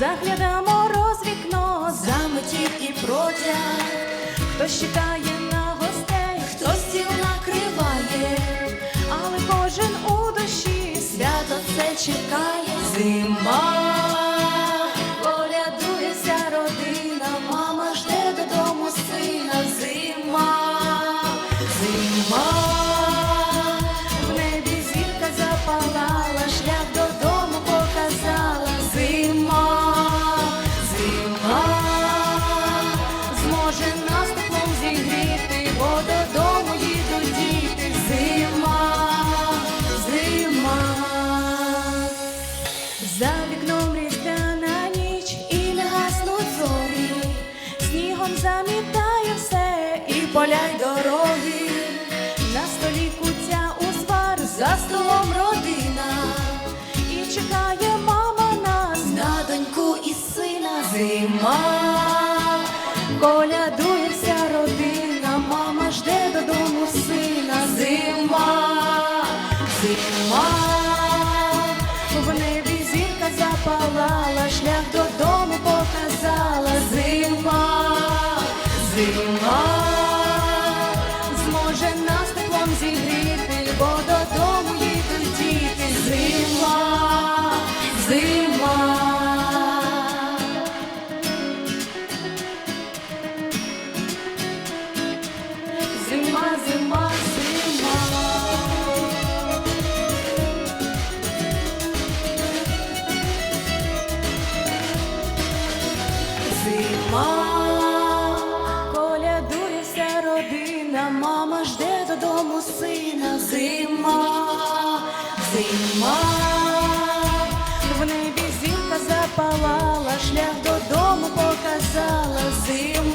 заглядамо роз вікно, Заметів і протяг, хто чекає і поля й дороги, на столі куття узвар за столом родина, і чекає мама нас. на доньку і сина. Зима, Колядує зігріти, бо додому їдуть діти. зима, зима. Зима, зима, зима. Зима, додому сина. зима, зима, В небі зірка запалала, шлях додому показала. зима,